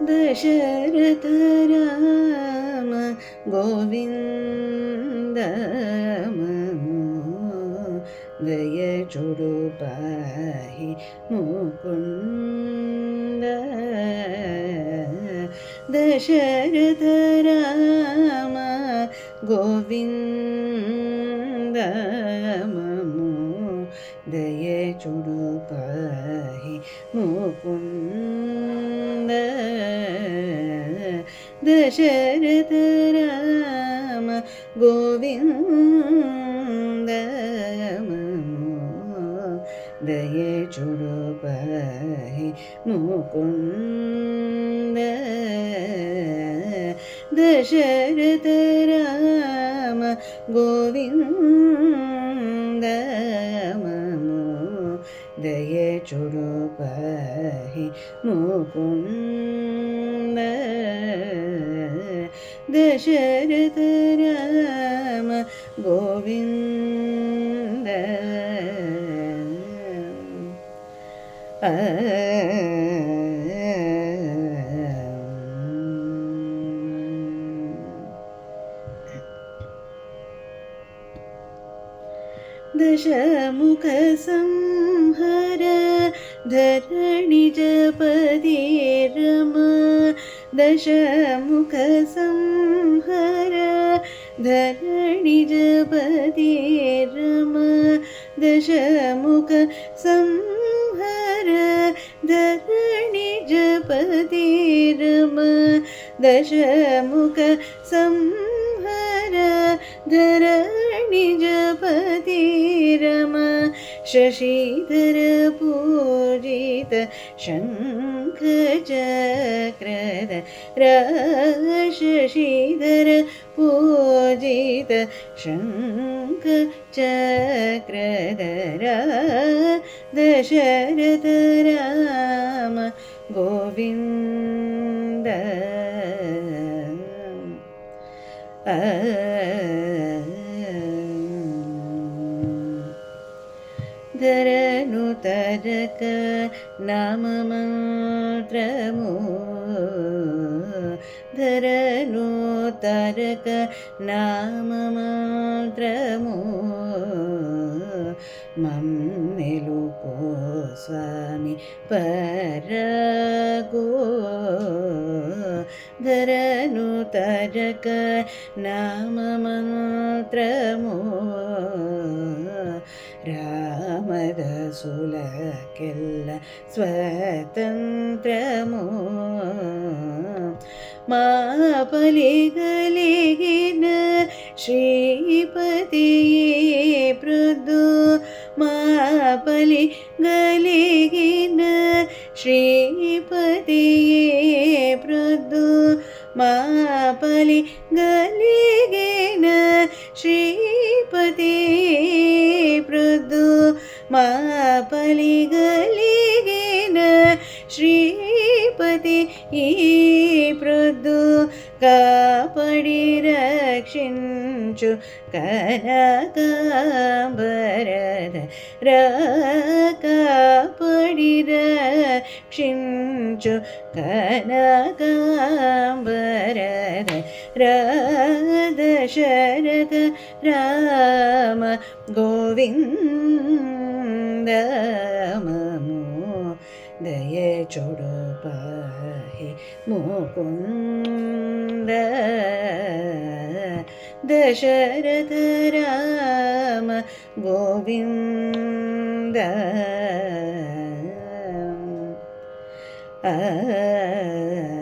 ദശരഥ രാമ ഗോവിന്ദ ദയ ചുടു പാഹി മുകുന്ദ ദശരഥ രാമ ഗോവിന്ദ മമോ ദയ ചുടു പാഹി മുകുന്ദ ദശരഥ രാമ ഗോവിന്ദ മമോ ദയ ചുടു പാഹി മുകുന്ദ ദശരഥ രാമ ഗോവിന്ദ ദയ ചുടു പാഹി മുകുന്ദ. ദശരഥ രാമ ഗോവിന്ദ. दशमुखसंहर संहर धरणी जपतिरम दशमूख संहर धरी जपतिरम दशमू संहर धरणी जपतिरम दशमू संहर धरणिजपदे रम शशिधर पूजित शङ्खचक्रद शशिधर पूजित शङ्खचक्रधर दशरथ राम गोविन्द आ ധരനു തരക നാമമന്ത്രമോ? ധരനു തരക നാമമന്ത്രമോ? స్వామి സ്വാമി ധരനു തരക നാമമന്ത്രമോ? രാമദസുലക്കെല്ല സ്വതന്ത്രമോ? മാപലികലികിന ശ്രീപതിയേ മൃദു മാപലി ഗലികിന ശ്രീപതിയേ వద్దు మాపలి గలిగిన శ్రీపతి ప్రొద్దు మాపలి గలిగిన శ్రీపతి ఈ ప్రొద్దు కాపడి రక్షించు కనకాంబరద రకా രക്ഷിഞ്ചു കനകാംബരത. ദശരഥ രാമ ഗോവിന്ദ ദയ ചൊടു പാഹി മുകുന്ദ. ദശരഥ രാമ ഗോവിന്ദ. 呃